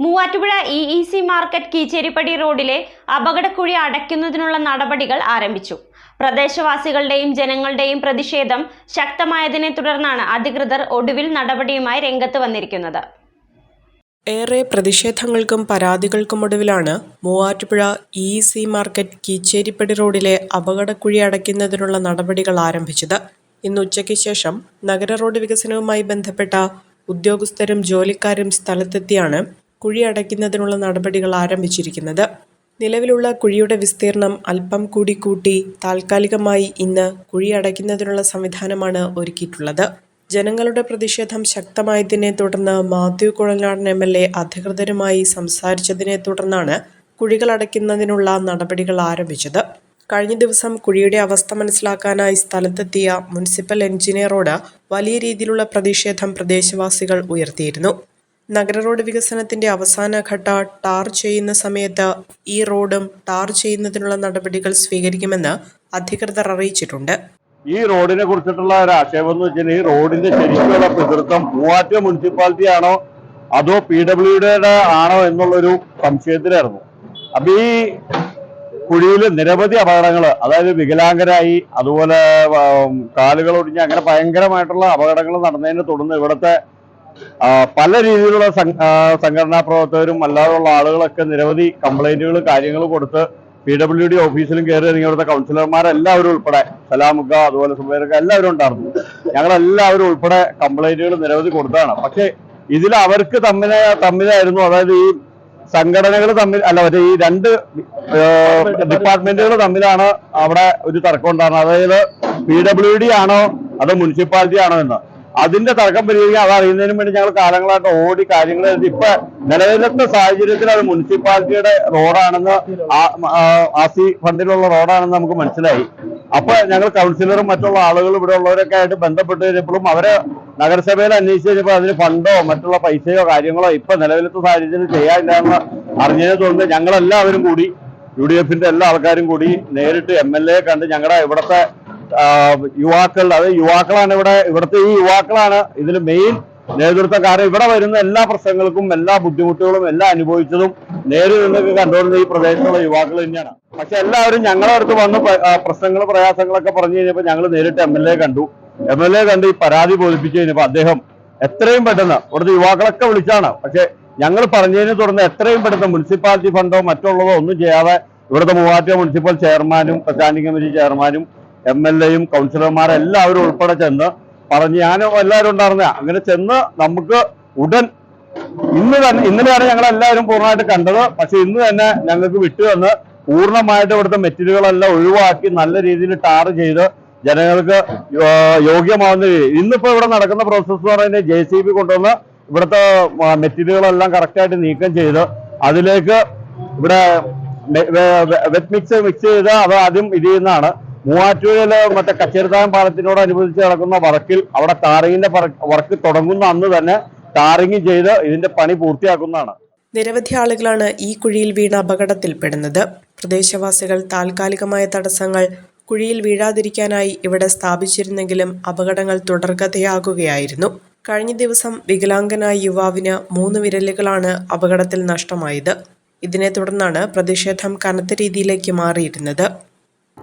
Muvattupuzha E E C market Keecherippadi റോഡിലെ അപകടക്കുഴി അടയ്ക്കുന്നതിനുള്ള നടപടികൾ ആരംഭിച്ചു. പ്രദേശവാസികളുടെയും ജനങ്ങളുടെയും പ്രതിഷേധം ശക്തമായതിനെ തുടർന്നാണ് അധികൃതർ ഒടുവിൽ നടപടിയുമായി രംഗത്ത് വന്നിരിക്കുന്നത്. ഏറെ പ്രതിഷേധങ്ങൾക്കും പരാതികൾക്കുമൊടുവിലാണ് Muvattupuzha E C market Keecherippadi റോഡിലെ അപകടക്കുഴി അടയ്ക്കുന്നതിനുള്ള നടപടികൾ ആരംഭിച്ചത്. ഇന്ന് ഉച്ചയ്ക്ക് ശേഷം നഗര റോഡ് വികസനവുമായി ബന്ധപ്പെട്ട ഉദ്യോഗസ്ഥരും ജോലിക്കാരും സ്ഥലത്തെത്തിയാണ് കുഴി അടയ്ക്കുന്നതിനുള്ള നടപടികൾ ആരംഭിച്ചിരിക്കുന്നത്. നിലവിലുള്ള കുഴിയുടെ വിസ്തീർണം അല്പം കൂടി കൂട്ടി താൽക്കാലികമായി ഇന്ന് കുഴി അടയ്ക്കുന്നതിനുള്ള സംവിധാനമാണ് ഒരുക്കിയിട്ടുള്ളത്. ജനങ്ങളുടെ പ്രതിഷേധം ശക്തമായതിനെ തുടർന്ന് Mathew Kuzhalnadan M L A അധികൃതരുമായി സംസാരിച്ചതിനെ തുടർന്നാണ് കുഴികൾ അടയ്ക്കുന്നതിനുള്ള നടപടികൾ ആരംഭിച്ചത്. കഴിഞ്ഞ ദിവസം കുഴിയുടെ അവസ്ഥ മനസ്സിലാക്കാനായി സ്ഥലത്തെത്തിയ മുനിസിപ്പൽ എഞ്ചിനീയറോട് വലിയ രീതിയിലുള്ള പ്രതിഷേധം പ്രദേശവാസികൾ ഉയർത്തിയിരുന്നു. നഗര റോഡ് വികസനത്തിന്റെ അവസാന ഘട്ട ടാർ ചെയ്യുന്ന സമയത്ത് ഈ റോഡും ടാർ ചെയ്യുന്നതിനുള്ള നടപടികൾ സ്വീകരിക്കുമെന്ന് അധികൃതർ അറിയിച്ചിട്ടുണ്ട്. ഈ റോഡിനെ കുറിച്ചിട്ടുള്ള ഒരു ആക്ഷേപം എന്ന് വെച്ചാൽ ഈ റോഡിന്റെ ശരിക്കുള്ള പിതൃത്വം മൂവാറ്റ മുനിസിപ്പാലിറ്റി ആണോ അതോ പി ഡബ്ല്യുഡിയുടെ ആണോ എന്നുള്ളൊരു സംശയത്തിലായിരുന്നു. അപ്പൊ ഈ കുഴിയിൽ നിരവധി അപകടങ്ങൾ അതായത് വികലാംഗരായി അതുപോലെ കാലുകൾ ഒടിഞ്ഞ് അങ്ങനെ ഭയങ്കരമായിട്ടുള്ള അപകടങ്ങൾ നടന്നതിനെ തുടർന്ന് ഇവിടുത്തെ പല രീതിയിലുള്ള സംഘടനാ പ്രവർത്തകരും അല്ലാതെയുള്ള ആളുകളൊക്കെ നിരവധി കംപ്ലൈന്റുകൾ കാര്യങ്ങൾ കൊടുത്ത് പി ഡബ്ല്യു ഡി ഓഫീസിലും കയറി ഇറങ്ങി ഇവിടുത്തെ കൗൺസിലർമാരെല്ലാവരും ഉൾപ്പെടെ സലാമുക്ക അതുപോലെ സുബൈറൊക്കെ എല്ലാവരും ഉണ്ടായിരുന്നു. ഞങ്ങളെല്ലാവരും ഉൾപ്പെടെ കംപ്ലൈന്റുകൾ നിരവധി കൊടുത്താണ് പക്ഷെ ഇതിൽ അവർക്ക് തമ്മിലെ തമ്മിലായിരുന്നു. അതായത് ഈ സംഘടനകൾ തമ്മിൽ അല്ല മറ്റേ ഈ രണ്ട് ഡിപ്പാർട്ട്മെന്റുകൾ തമ്മിലാണ് അവിടെ ഒരു തർക്കം ഉണ്ടായിരുന്നത്. അതായത് പി ഡബ്ല്യു ഡി ആണോ അതോ മുനിസിപ്പാലിറ്റി ആണോ എന്ന്. അതിന്റെ തർക്കം പരിഹരിക്കാൻ അത് അറിയുന്നതിന് വേണ്ടി ഞങ്ങൾ കാലങ്ങളായിട്ട് ഓടി കാര്യങ്ങൾ. ഇപ്പൊ നിലവിലത്തെ സാഹചര്യത്തിൽ അത് മുനിസിപ്പാലിറ്റിയുടെ റോഡാണെന്ന് ആസി ഫണ്ടിലുള്ള റോഡാണെന്ന് നമുക്ക് മനസ്സിലായി അപ്പൊ ഞങ്ങൾ കൗൺസിലറും മറ്റുള്ള ആളുകളും ഇവിടെ ഉള്ളവരൊക്കെ ആയിട്ട് ബന്ധപ്പെട്ട് കഴിഞ്ഞപ്പോഴും അവരെ നഗരസഭയിൽ അന്വേഷിച്ച് കഴിഞ്ഞപ്പോൾ അതിന് ഫണ്ടോ മറ്റുള്ള പൈസയോ കാര്യങ്ങളോ ഇപ്പൊ നിലവിലത്തെ സാഹചര്യത്തിൽ ചെയ്യാനില്ല എന്ന് അറിഞ്ഞതിനെ തുടർന്ന് ഞങ്ങളെല്ലാവരും കൂടി യു ഡി എഫിന്റെ എല്ലാ ആൾക്കാരും കൂടി നേരിട്ട് എം എൽ എ കണ്ട് ഞങ്ങളുടെ ഇവിടുത്തെ യുവാക്കൾ അത് യുവാക്കളാണ് ഇവിടെ ഇവിടുത്തെ ഈ യുവാക്കളാണ് ഇതിൽ മെയിൻ നേതൃത്വം. കാരണം ഇവിടെ വരുന്ന എല്ലാ പ്രശ്നങ്ങൾക്കും എല്ലാ ബുദ്ധിമുട്ടുകളും എല്ലാം അനുഭവിച്ചതും നേരിൽ നിന്നൊക്കെ കണ്ടുവരുന്ന ഈ പ്രദേശത്തുള്ള യുവാക്കൾ തന്നെയാണ്. പക്ഷെ എല്ലാവരും ഞങ്ങളുടെ അടുത്ത് വന്ന് പ്രശ്നങ്ങൾ പ്രയാസങ്ങളൊക്കെ പറഞ്ഞു കഴിഞ്ഞപ്പോൾ ഞങ്ങൾ നേരിട്ട് എം എൽ എ കണ്ടു. എം എൽ എ കണ്ട് ഈ പരാതി ബോധിപ്പിച്ചു കഴിഞ്ഞപ്പോൾ അദ്ദേഹം എത്രയും പെട്ടെന്ന് ഇവിടുത്തെ യുവാക്കളൊക്കെ വിളിച്ചാണ്. പക്ഷെ ഞങ്ങൾ പറഞ്ഞതിനെ തുടർന്ന് എത്രയും പെട്ടെന്ന് മുനിസിപ്പാലിറ്റി ഫണ്ടോ മറ്റുള്ളതോ ഒന്നും ചെയ്യാതെ ഇവിടുത്തെ മൂവാറ്റുപുഴ മുനിസിപ്പൽ ചെയർമാനും സ്റ്റാൻഡിംഗ് കമ്മിറ്റി ചെയർമാനും എം എൽ എയും കൗൺസിലർമാരും എല്ലാവരും ഉൾപ്പെടെ ചെന്ന് പറഞ്ഞ് ഞാനും എല്ലാവരും ഉണ്ടായിരുന്ന. അങ്ങനെ ചെന്ന് നമുക്ക് ഉടൻ ഇന്ന് തന്നെ ഇന്നലെയാണ് ഞങ്ങൾ എല്ലാവരും പൂർണമായിട്ട് കണ്ടത്. പക്ഷെ ഇന്ന് തന്നെ ഞങ്ങൾക്ക് വിട്ടു തന്ന് പൂർണമായിട്ട് ഇവിടുത്തെ മെറ്റീരിയലുകളെല്ലാം ഒഴിവാക്കി നല്ല രീതിയിൽ ടാർ ചെയ്ത് ജനങ്ങൾക്ക് യോഗ്യമാവുന്ന രീതി. ഇന്നിപ്പോ ഇവിടെ നടക്കുന്ന പ്രോസസ്സ് എന്ന് പറയുന്നത് ജെ സി ബി കൊണ്ടുവന്ന് ഇവിടുത്തെ മെറ്റീരിയലുകളെല്ലാം കറക്റ്റായിട്ട് നീക്കം ചെയ്ത് അതിലേക്ക് ഇവിടെ വെറ്റ് മിക്സ് മിക്സ് ചെയ്ത് അത് ആദ്യം ഇത് ചെയ്യുന്നതാണ്. മൂവാറ്റുപുഴയിൽ മറ്റേ കച്ചേരിത്തായം പാലത്തിനോടനുബന്ധിച്ച് നടക്കുന്ന വർക്കിൽ അവിടെ ടാറിങ്ങിന്റെ വർക്ക് തുടങ്ങുന്ന അന്ന് തന്നെ ടാറിങ് ചെയ്ത് ഇതിന്റെ പണി പൂർത്തിയാക്കുന്നതാണ്. നിരവധി ആളുകളാണ് ഈ കുഴിയിൽ വീണ അപകടത്തിൽപ്പെടുന്നത്. പ്രദേശവാസികൾ താൽക്കാലികമായ തടസ്സങ്ങൾ കുഴിയിൽ വീഴാതിരിക്കാനായി ഇവിടെ സ്ഥാപിച്ചിരുന്നെങ്കിലും അപകടങ്ങൾ തുടർക്കഥയാകുകയായിരുന്നു. കഴിഞ്ഞ ദിവസം വികലാംഗനായ യുവാവിന് മൂന്ന് വിരലുകളാണ് അപകടത്തിൽ നഷ്ടമായത്. ഇതിനെ തുടർന്നാണ് പ്രതിഷേധം കനത്ത രീതിയിലേക്ക് മാറിയിരുന്നത്.